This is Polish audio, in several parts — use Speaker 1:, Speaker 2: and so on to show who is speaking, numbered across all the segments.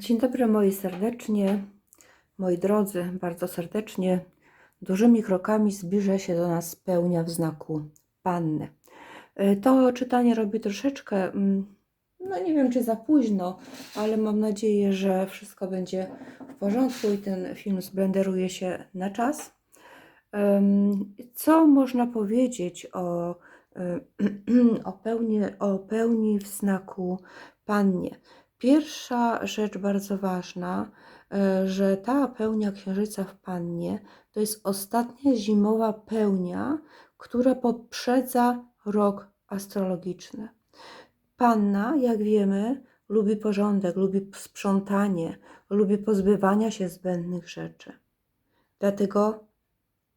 Speaker 1: Dzień dobry moi serdecznie, moi drodzy, bardzo serdecznie. Dużymi krokami zbliża się do nas pełnia w znaku Panny. E, To czytanie robi troszeczkę, mm, no nie wiem czy za późno, ale mam nadzieję, że wszystko będzie w porządku i ten film zblenderuje się na czas. Co można powiedzieć o, e, o, pełni, o pełni w znaku Pannie? Pierwsza rzecz bardzo ważna, e, że ta pełnia księżyca w Pannie to jest ostatnia zimowa pełnia, która poprzedza rok astrologiczny. Panna, jak wiemy, lubi porządek, lubi sprzątanie, lubi pozbywania się zbędnych rzeczy. Dlatego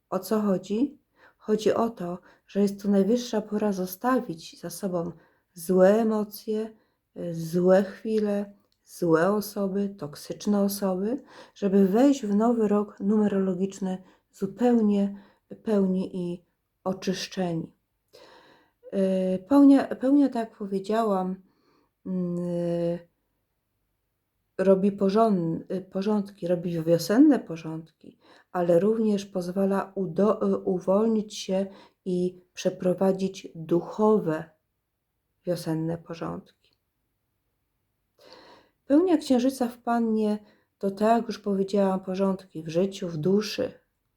Speaker 1: o co chodzi? Chodzi o to, że jest to najwyższa pora zostawić za sobą złe emocje, złe chwile, złe osoby, toksyczne osoby, żeby wejść w nowy rok numerologiczny zupełnie pełni i oczyszczeni. Y, Pełnia, pełnia tak jak powiedziałam, y, robi porząd, y, porządki, robi wiosenne porządki, ale również pozwala uwolnić się i przeprowadzić duchowe wiosenne porządki. Pełnia księżyca w pannie to tak, jak już powiedziałam, porządki w życiu, w duszy.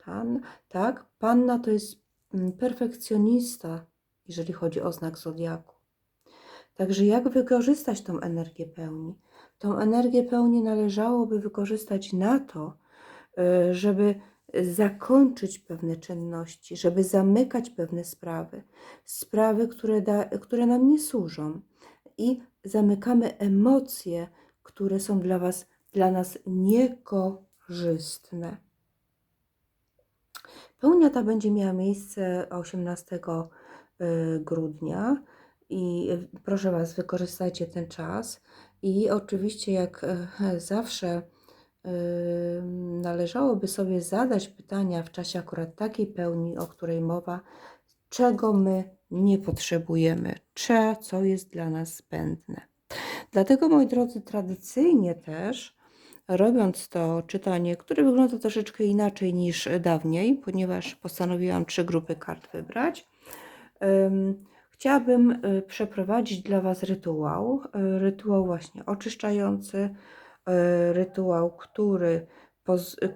Speaker 1: Pan, tak? Panna to jest mm, perfekcjonista, jeżeli chodzi o znak zodiaku. Także jak wykorzystać tą energię pełni? Tą energię pełni należałoby wykorzystać na to, y, żeby zakończyć pewne czynności, żeby zamykać pewne sprawy, sprawy, które, da, które nam nie służą. I zamykamy emocje, które są dla Was, dla nas niekorzystne. Pełnia ta będzie miała miejsce 18 y, grudnia i y, proszę Was, wykorzystajcie ten czas. I oczywiście, jak e, zawsze, y, należałoby sobie zadać pytania w czasie akurat takiej pełni, o której mowa, czego my nie potrzebujemy, cze, co jest dla nas zbędne. Dlatego, moi drodzy, tradycyjnie też, robiąc to czytanie, które wygląda troszeczkę inaczej niż dawniej, ponieważ postanowiłam trzy grupy kart wybrać, ym, chciałabym y, przeprowadzić dla Was rytuał. y, Rytuał właśnie oczyszczający, y, rytuał, który,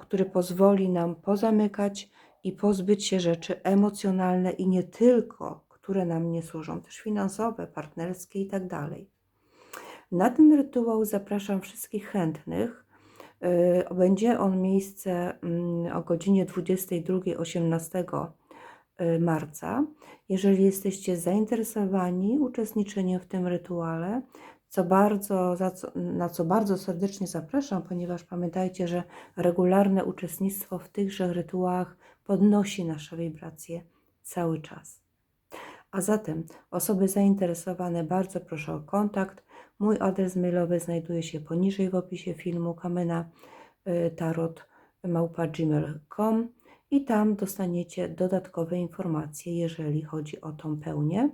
Speaker 1: który pozwoli nam pozamykać i pozbyć się rzeczy emocjonalne i nie tylko, które nam nie służą, też finansowe, partnerskie i tak dalej. Na ten rytuał zapraszam wszystkich chętnych. Y, Będzie on miejsce mm, o godzinie 22.18 18 y, marca. Jeżeli jesteście zainteresowani uczestniczeniem w tym rytuale, co bardzo, na co bardzo serdecznie zapraszam, ponieważ pamiętajcie, że regularne uczestnictwo w tychże rytuałach podnosi nasze wibracje cały czas. A zatem osoby zainteresowane bardzo proszę o kontakt. Mój adres mailowy znajduje się poniżej w opisie filmu kamena y, tarot małpa.gmail.com i tam dostaniecie dodatkowe informacje, jeżeli chodzi o tą pełnię.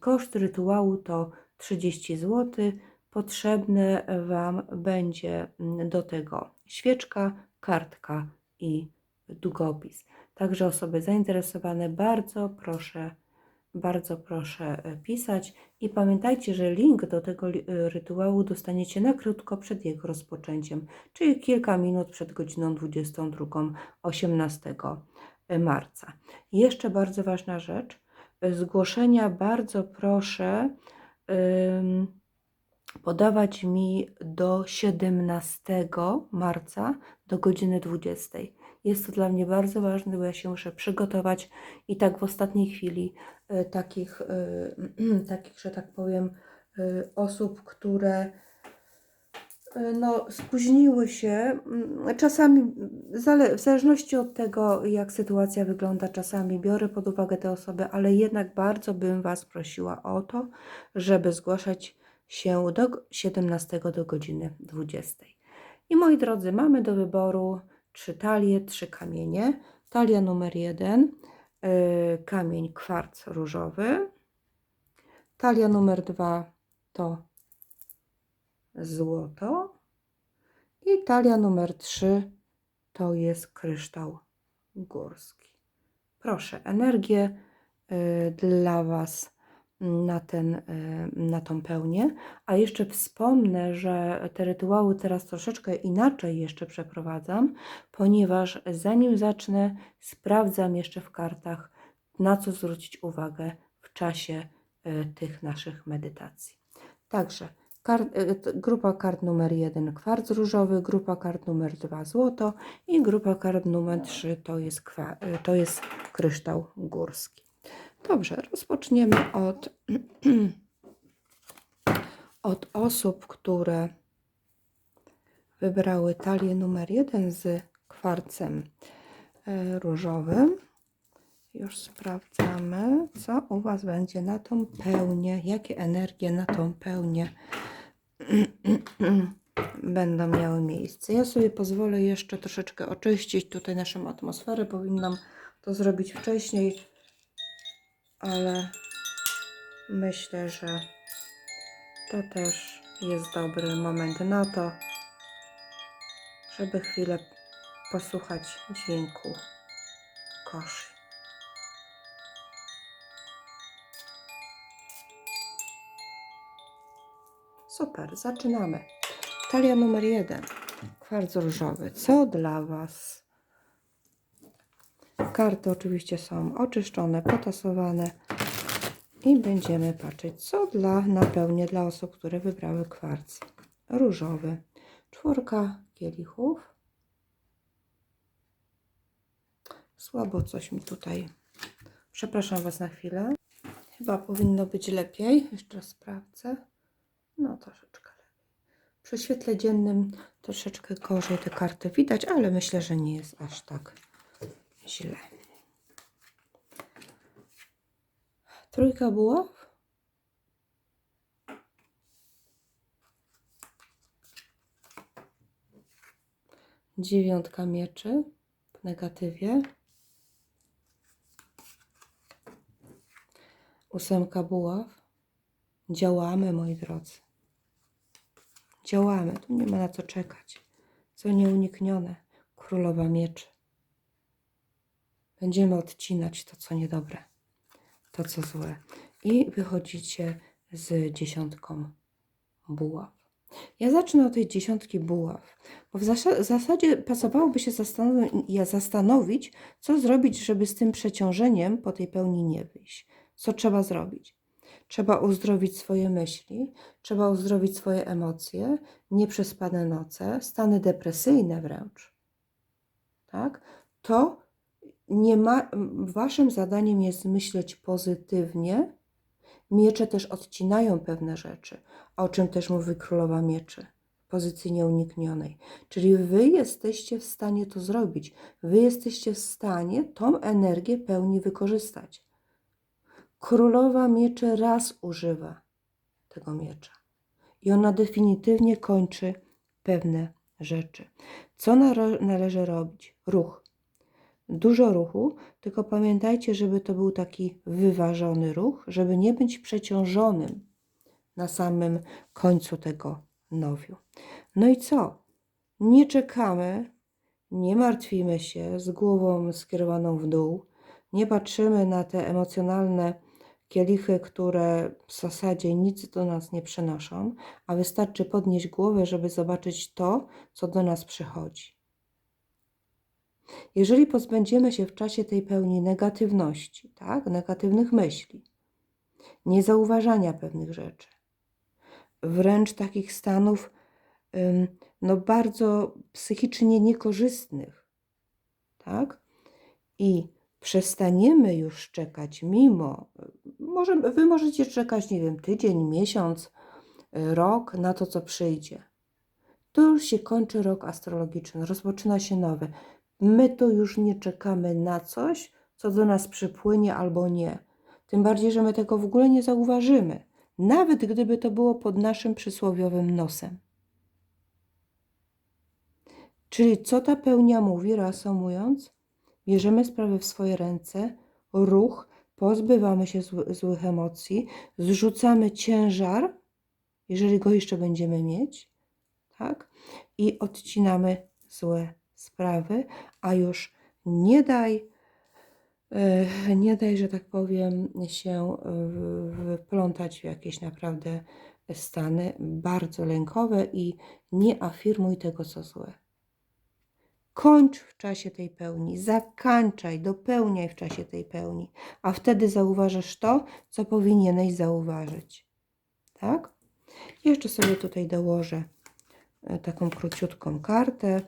Speaker 1: Koszt rytuału to 30 zł. Potrzebne Wam będzie mm, do tego świeczka, kartka i długopis. Także osoby zainteresowane bardzo proszę, bardzo proszę e, pisać i pamiętajcie, że link do tego e, rytuału dostaniecie na krótko przed jego rozpoczęciem, czyli kilka minut przed godziną 22, 18 marca. I jeszcze bardzo ważna rzecz, e, zgłoszenia bardzo proszę ym, podawać mi do 17 marca do godziny 20. Jest to dla mnie bardzo ważne, bo ja się muszę przygotować i tak w ostatniej chwili y, takich, y, takich, że tak powiem, y, osób, które no, spóźniły się. mm, Czasami, w zależności od tego, jak sytuacja wygląda, czasami biorę pod uwagę te osoby, ale jednak bardzo bym Was prosiła o to, żeby zgłaszać się do g- 17 do godziny 20. I moi drodzy, mamy do wyboru trzy talie, trzy kamienie. Talia numer jeden, y, kamień kwarc różowy. Talia numer dwa to złoto. I talia numer 3 to jest kryształ górski. Proszę, energię y, dla Was na, ten, y, na tą pełnię. A jeszcze wspomnę, że te rytuały teraz troszeczkę inaczej jeszcze przeprowadzam, ponieważ zanim zacznę, sprawdzam jeszcze w kartach, na co zwrócić uwagę w czasie y, tych naszych medytacji. Także kar- y, t- grupa kart numer 1 kwarc różowy, grupa kart numer 2 złoto i grupa kart numer 3 to jest, to jest kryształ górski. Dobrze, rozpoczniemy od, od osób, które wybrały talię numer 1 z kwarcem e, różowym. Już sprawdzamy, co u Was będzie na tą pełnię, jakie energie na tą pełnię będą miały miejsce. Ja sobie pozwolę jeszcze troszeczkę oczyścić tutaj naszą atmosferę. Powinnam to zrobić wcześniej, ale myślę, że to też jest dobry moment na to, żeby chwilę posłuchać dźwięku koszy. Super, zaczynamy. Talia numer jeden. Kwarc różowy. Co dla Was? Karty oczywiście są oczyszczone, potasowane i będziemy patrzeć, co dla napełnie dla osób, które wybrały kwarc różowy. Czwórka kielichów. Słabo coś mi tutaj. Przepraszam Was na chwilę. Chyba powinno być lepiej. Jeszcze raz sprawdzę. No, troszeczkę lepiej. Przy świetle dziennym troszeczkę gorzej te karty widać, ale myślę, że nie jest aż tak źle. Trójka buław. Dziewiątka mieczy w negatywie. Ósemka buław. Działamy, moi drodzy. Działamy. Tu nie ma na co czekać. Co nieuniknione. Królowa mieczy. Będziemy odcinać to, co niedobre, to, co złe. I wychodzicie z dziesiątką buław. Ja zacznę od tej dziesiątki buław, bo w zasa- zasadzie pasowałoby się zastanowić, co zrobić, żeby z tym przeciążeniem po tej pełni nie wyjść. Co trzeba zrobić? Trzeba uzdrowić swoje myśli, trzeba uzdrowić swoje emocje, nieprzespane noce, stany depresyjne wręcz. Tak? To nie ma, waszym zadaniem jest myśleć pozytywnie. Miecze też odcinają pewne rzeczy, o czym też mówi królowa mieczy pozycji nieuniknionej. Czyli wy jesteście w stanie to zrobić. Wy jesteście w stanie tą energię pełni wykorzystać. Królowa mieczy raz używa tego miecza i ona definitywnie kończy pewne rzeczy. Co należy robić? Ruch. Dużo ruchu, tylko pamiętajcie, żeby to był taki wyważony ruch, żeby nie być przeciążonym na samym końcu tego nowiu. No i co? Nie czekamy, nie martwimy się z głową skierowaną w dół, nie patrzymy na te emocjonalne kielichy, które w zasadzie nic do nas nie przynoszą, a wystarczy podnieść głowę, żeby zobaczyć to, co do nas przychodzi. Jeżeli pozbędziemy się w czasie tej pełni negatywności, tak, negatywnych myśli, niezauważania pewnych rzeczy, wręcz takich stanów no bardzo psychicznie niekorzystnych, tak? I przestaniemy już czekać mimo, może, wy możecie czekać, nie wiem, tydzień, miesiąc, rok na to, co przyjdzie. To już się kończy rok astrologiczny, rozpoczyna się nowy. My tu już nie czekamy na coś, co do nas przypłynie albo nie. Tym bardziej, że my tego w ogóle nie zauważymy, nawet gdyby to było pod naszym przysłowiowym nosem. Czyli co ta pełnia mówi, reasumując? Bierzemy sprawę w swoje ręce, ruch, pozbywamy się zły, złych emocji, zrzucamy ciężar, jeżeli go jeszcze będziemy mieć, tak? I odcinamy złe sprawy, a już nie daj, e, nie daj, że tak powiem, się w- wplątać w jakieś naprawdę stany bardzo lękowe i nie afirmuj tego, co złe. Kończ w czasie tej pełni, zakańczaj, dopełniaj w czasie tej pełni, a wtedy zauważysz to, co powinieneś zauważyć. Tak? Jeszcze sobie tutaj dołożę e, taką króciutką kartę.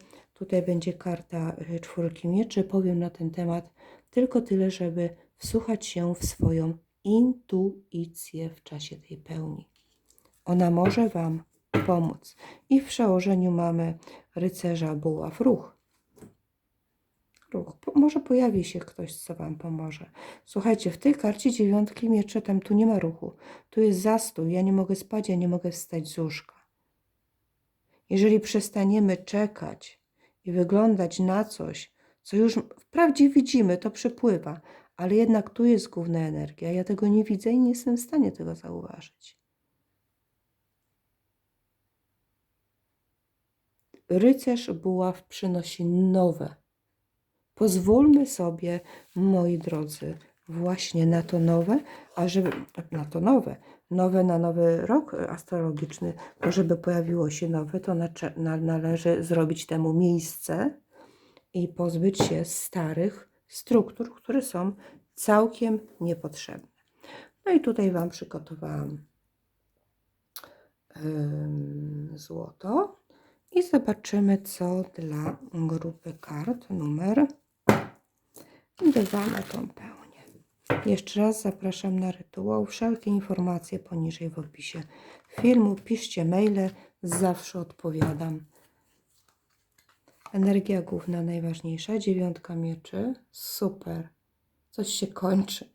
Speaker 1: Tutaj będzie karta e, czwórki mieczy. Powiem na ten temat tylko tyle, żeby wsłuchać się w swoją intuicję w czasie tej pełni. Ona może Wam pomóc. I w przełożeniu mamy rycerza buław ruch. Ruch. Może pojawi się ktoś, co Wam pomoże. Słuchajcie, w tej karcie dziewiątki mieczy tam tu nie ma ruchu. Tu jest zastój. Ja nie mogę spać, ja nie mogę wstać z łóżka. Jeżeli przestaniemy czekać i wyglądać na coś, co już wprawdzie widzimy, to przepływa, ale jednak tu jest główna energia. Ja tego nie widzę i nie jestem w stanie tego zauważyć. Rycerz buław przynosi nowe. Pozwólmy sobie, moi drodzy, właśnie na to nowe, a żeby na to nowe, nowe na nowy rok astrologiczny, to żeby pojawiło się nowe, to należy zrobić temu miejsce i pozbyć się starych struktur, które są całkiem niepotrzebne. No i tutaj Wam przygotowałam złoto i zobaczymy, co dla grupy kart numer dwa na tą pełnię. Jeszcze raz zapraszam na rytuał. Wszelkie informacje poniżej w opisie filmu. Piszcie maile, zawsze odpowiadam. Energia główna najważniejsza. Dziewiątka mieczy. Super. Coś się kończy.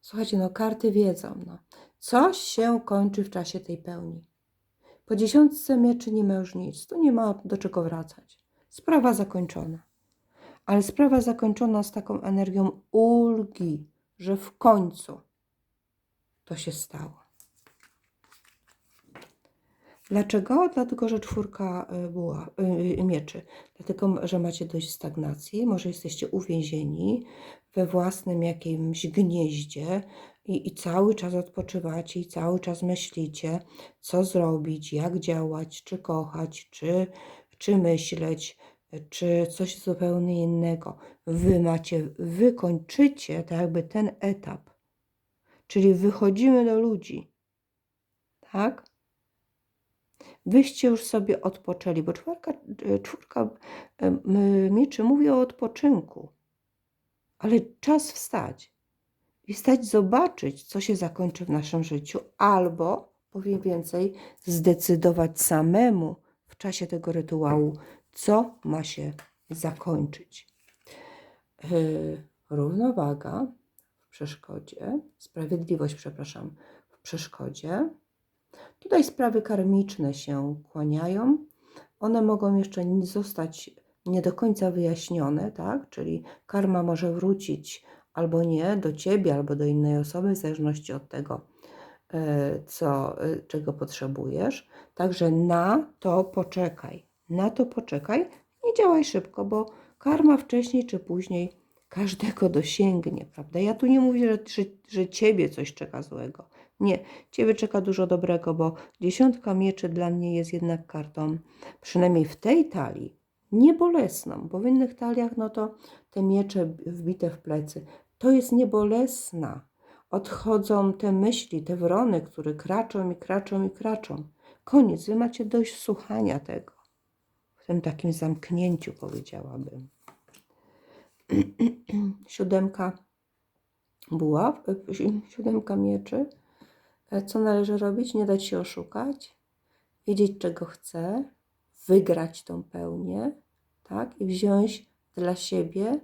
Speaker 1: Słuchajcie, no karty wiedzą. No. Coś się kończy w czasie tej pełni. Po dziesiątce mieczy nie ma już nic. Tu nie ma do czego wracać. Sprawa zakończona. Ale sprawa zakończona z taką energią ulgi, że w końcu to się stało. Dlaczego? Dlatego, że czwórka y, była, y, mieczy. Dlatego, że macie dość stagnacji, może jesteście uwięzieni we własnym jakimś gnieździe i, i cały czas odpoczywacie i cały czas myślicie, co zrobić, jak działać, czy kochać, czy, czy myśleć, czy coś zupełnie innego. Wy macie, wy kończycie tak jakby ten etap. Czyli wychodzimy do ludzi. Tak? Wyście już sobie odpoczęli, bo czwórka, czwórka em, mieczy mówi o odpoczynku. Ale czas wstać i wstać zobaczyć, co się zakończy w naszym życiu, albo, powiem więcej, zdecydować samemu w czasie tego rytuału, co ma się zakończyć. Yy, równowaga w przeszkodzie, sprawiedliwość, przepraszam, w przeszkodzie. Tutaj sprawy karmiczne się kłaniają. One mogą jeszcze zostać nie do końca wyjaśnione, tak? Czyli karma może wrócić albo nie do ciebie, albo do innej osoby, w zależności od tego, e, co, e, czego potrzebujesz. Także na to poczekaj. Na to poczekaj. Nie działaj szybko, bo karma wcześniej czy później każdego dosięgnie, prawda? Ja tu nie mówię, że, że, że ciebie coś czeka złego. Nie, ciebie czeka dużo dobrego, bo dziesiątka mieczy dla mnie jest jednak kartą, przynajmniej w tej talii, niebolesną, bo w innych taliach, no to te miecze wbite w plecy, to jest niebolesna. Odchodzą te myśli, te wrony, które kraczą i kraczą i kraczą. Koniec, wy macie dość słuchania tego. Tym takim zamknięciu, powiedziałabym. Siódemka buław, si- siódemka mieczy. Co należy robić? Nie dać się oszukać, wiedzieć czego chcę, wygrać tą pełnię, tak? I wziąć dla siebie.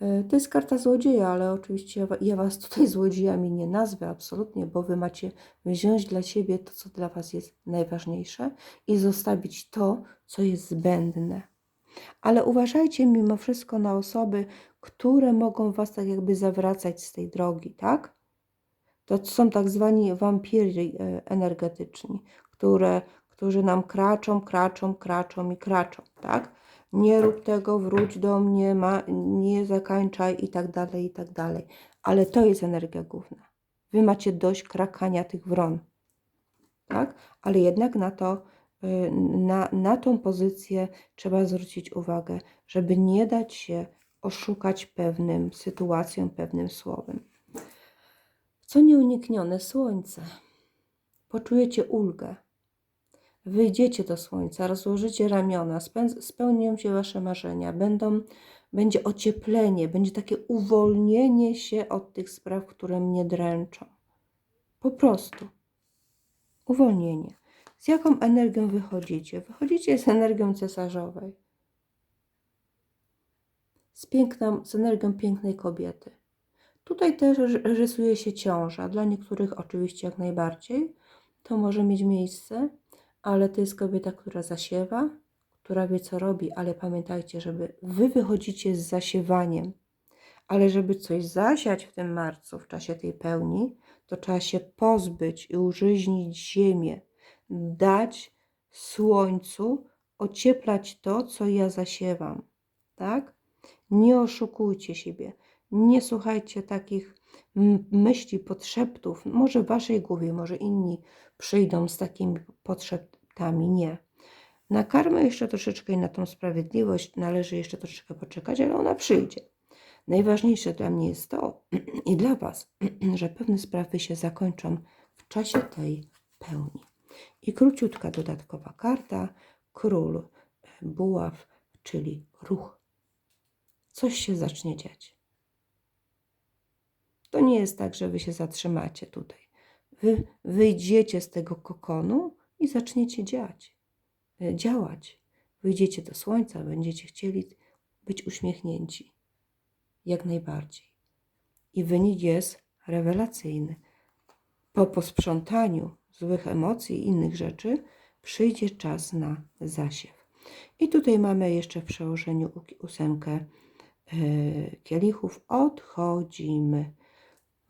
Speaker 1: E, To jest karta złodzieja, ale oczywiście ja wa- ja was tutaj złodziejami nie nazwę absolutnie, bo wy macie wziąć dla siebie to, co dla was jest najważniejsze i zostawić to, co jest zbędne. Ale uważajcie mimo wszystko na osoby, które mogą was tak jakby zawracać z tej drogi, tak? To są tak zwani wampiry e, energetyczni, które, którzy nam kraczą, kraczą, kraczą i kraczą, tak? Nie rób tego, wróć do mnie, ma, nie zakańczaj i tak dalej, i tak dalej. Ale to jest energia główna. Wy macie dość krakania tych wron, tak? Ale jednak na to, y, na, na tą pozycję trzeba zwrócić uwagę, żeby nie dać się oszukać pewnym sytuacją, pewnym słowem. Co nieuniknione, słońce. Poczujecie ulgę. Wyjdziecie do słońca, rozłożycie ramiona, spełnią się wasze marzenia, będą, będzie ocieplenie, będzie takie uwolnienie się od tych spraw, które mnie dręczą. Po prostu. Uwolnienie. Z jaką energią wychodzicie? Wychodzicie z energią cesarzowej. Z, piękną, z energią pięknej kobiety. Tutaj też ry- rysuje się ciąża. Dla niektórych oczywiście jak najbardziej to może mieć miejsce, ale to jest kobieta, która zasiewa, która wie co robi, ale pamiętajcie, żeby wy wychodzicie z zasiewaniem, ale żeby coś zasiać w tym marcu, w czasie tej pełni, to trzeba się pozbyć i użyźnić ziemię, dać słońcu ocieplać to, co ja zasiewam, tak? Nie oszukujcie siebie, nie słuchajcie takich myśli, podszeptów. Może w waszej głowie, może inni przyjdą z takimi podszeptami. Nie. Na karmę jeszcze troszeczkę i na tą sprawiedliwość należy jeszcze troszeczkę poczekać, ale ona przyjdzie. Najważniejsze dla mnie jest to i dla Was, że pewne sprawy się zakończą w czasie tej pełni. I króciutka dodatkowa karta, król e, buław, czyli ruch. Coś się zacznie dziać. To nie jest tak, że Wy się zatrzymacie tutaj. Wy wyjdziecie z tego kokonu i zaczniecie działać. e, działać. Wyjdziecie do słońca, będziecie chcieli być uśmiechnięci. Jak najbardziej. I wynik jest rewelacyjny. Po posprzątaniu złych emocji i innych rzeczy przyjdzie czas na zasiew. I tutaj mamy jeszcze w przełożeniu ósemkę e, kielichów. Odchodzimy.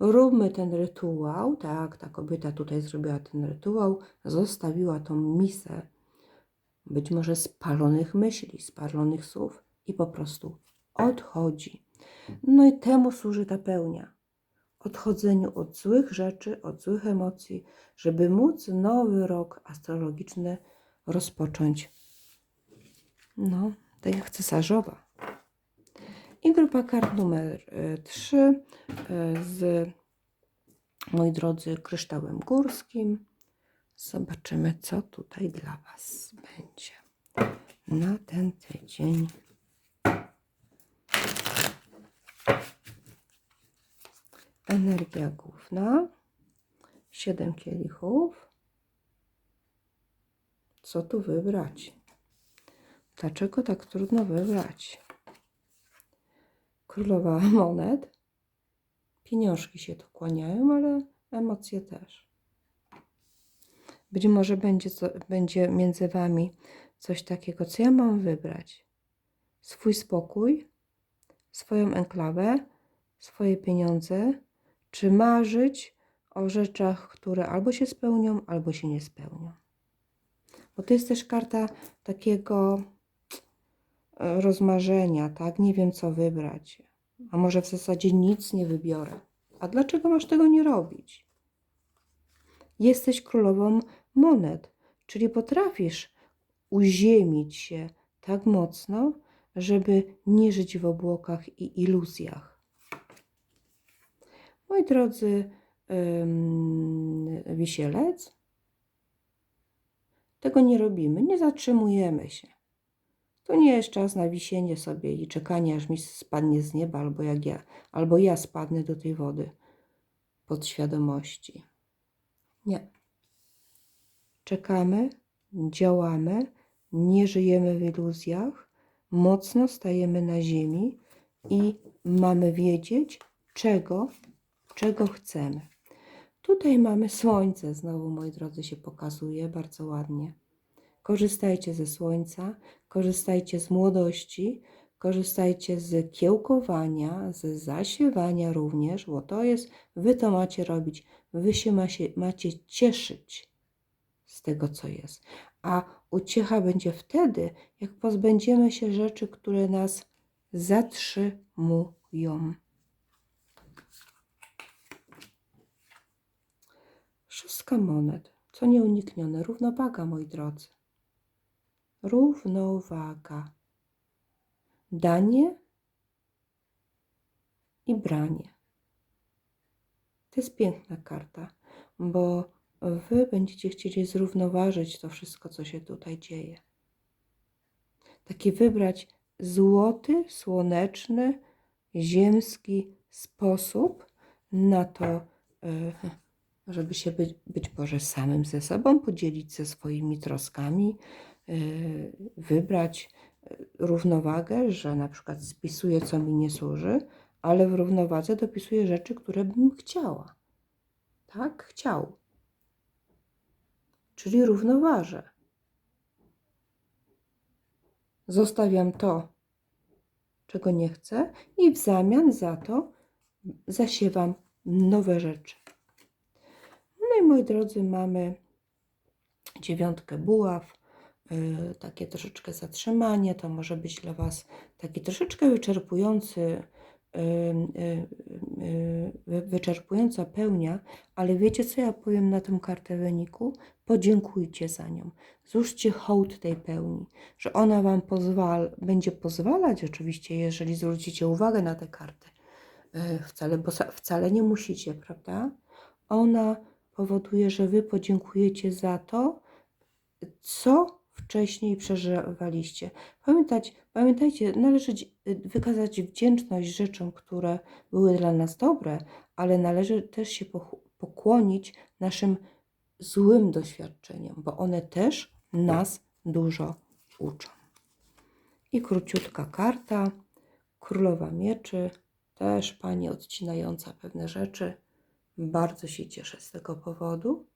Speaker 1: Róbmy ten rytuał. Tak, ta kobieta tutaj zrobiła ten rytuał. Zostawiła tą misę być może spalonych myśli, spalonych słów i po prostu odchodzi. No i temu służy ta pełnia. Odchodzeniu od złych rzeczy, od złych emocji, żeby móc nowy rok astrologiczny rozpocząć. No, tak jak cesarzowa. I grupa kart numer 3 z, moi drodzy, kryształem górskim. Zobaczymy, co tutaj dla Was będzie na ten tydzień. Energia główna. Siedem kielichów. Co tu wybrać? Dlaczego tak trudno wybrać? Królowa monet. Pieniążki się tu kłaniają, ale emocje też. Być może będzie, będzie między Wami coś takiego, co ja mam wybrać. Swój spokój, swoją enklawę, swoje pieniądze, czy marzyć o rzeczach, które albo się spełnią, albo się nie spełnią. Bo to jest też karta takiego rozmarzenia, tak? Nie wiem, co wybrać. A może w zasadzie nic nie wybiorę. A dlaczego masz tego nie robić? Jesteś królową monet, czyli potrafisz uziemić się tak mocno, żeby nie żyć w obłokach i iluzjach. Moi drodzy, wisielec, tego nie robimy, nie zatrzymujemy się. To nie jest czas na wisienie sobie i czekanie, aż mi spadnie z nieba, albo jak ja, albo ja spadnę do tej wody podświadomości. Nie. Czekamy, działamy, nie żyjemy w iluzjach, mocno stajemy na ziemi i mamy wiedzieć, czego, czego chcemy. Tutaj mamy słońce, znowu moi drodzy się pokazuje bardzo ładnie. Korzystajcie ze słońca, korzystajcie z młodości, korzystajcie z kiełkowania, z zasiewania również, bo to jest, wy to macie robić, wy się macie, macie cieszyć z tego, co jest. A uciecha będzie wtedy, jak pozbędziemy się rzeczy, które nas zatrzymują. Szóstka monet. Co nieuniknione? Równowaga, moi drodzy. Równowaga. Danie i branie. To jest piękna karta, bo wy będziecie chcieli zrównoważyć to wszystko, co się tutaj dzieje. Taki wybrać złoty, słoneczny, ziemski sposób na to, e, żeby się być, być może samym ze sobą, podzielić ze swoimi troskami, wybrać e, równowagę, że na przykład spisuję, co mi nie służy, ale w równowadze dopisuję rzeczy, które bym chciała. Tak? Chciał. Czyli równoważę. Zostawiam to, czego nie chcę, i w zamian za to zasiewam nowe rzeczy. No i moi drodzy, mamy dziewiątkę buław, takie troszeczkę zatrzymanie. To może być dla Was taki troszeczkę wyczerpujący, yy, yy, wyczerpująca pełnia, ale wiecie co ja powiem na tę kartę wyniku? Podziękujcie za nią. Złóżcie hołd tej pełni, że ona Wam pozwala, będzie pozwalać oczywiście, jeżeli zwrócicie uwagę na tę kartę. Wcale, bo wcale nie musicie, prawda? Ona powoduje, że Wy podziękujecie za to, co wcześniej przeżywaliście. Pamiętać, pamiętajcie, należy wykazać wdzięczność rzeczom, które były dla nas dobre, ale należy też się pokłonić naszym złym doświadczeniom, bo one też nas dużo uczą. I króciutka karta, królowa mieczy, też pani odcinająca pewne rzeczy. Bardzo się cieszę z tego powodu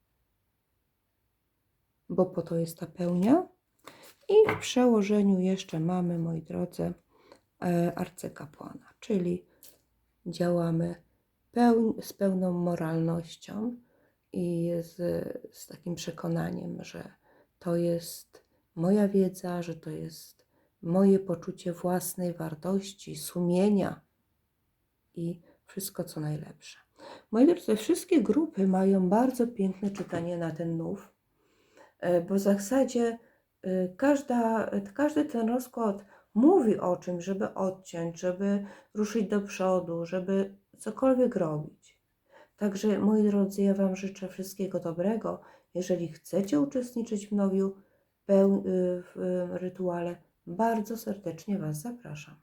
Speaker 1: bo po to jest ta pełnia. I w przełożeniu jeszcze mamy, moi drodzy, e, arcykapłana, czyli działamy z pełną moralnością i z, z takim przekonaniem, że to jest moja wiedza, że to jest moje poczucie własnej wartości, sumienia i wszystko co najlepsze. Moi drodzy, wszystkie grupy mają bardzo piękne czytanie na ten nów. E, bo w zasadzie e, każda, każdy ten rozkład mówi o czymś, żeby odciąć, żeby ruszyć do przodu, żeby cokolwiek robić. Także moi drodzy, ja Wam życzę wszystkiego dobrego. Jeżeli chcecie uczestniczyć w nowiu y, w rytuale, bardzo serdecznie Was zapraszam.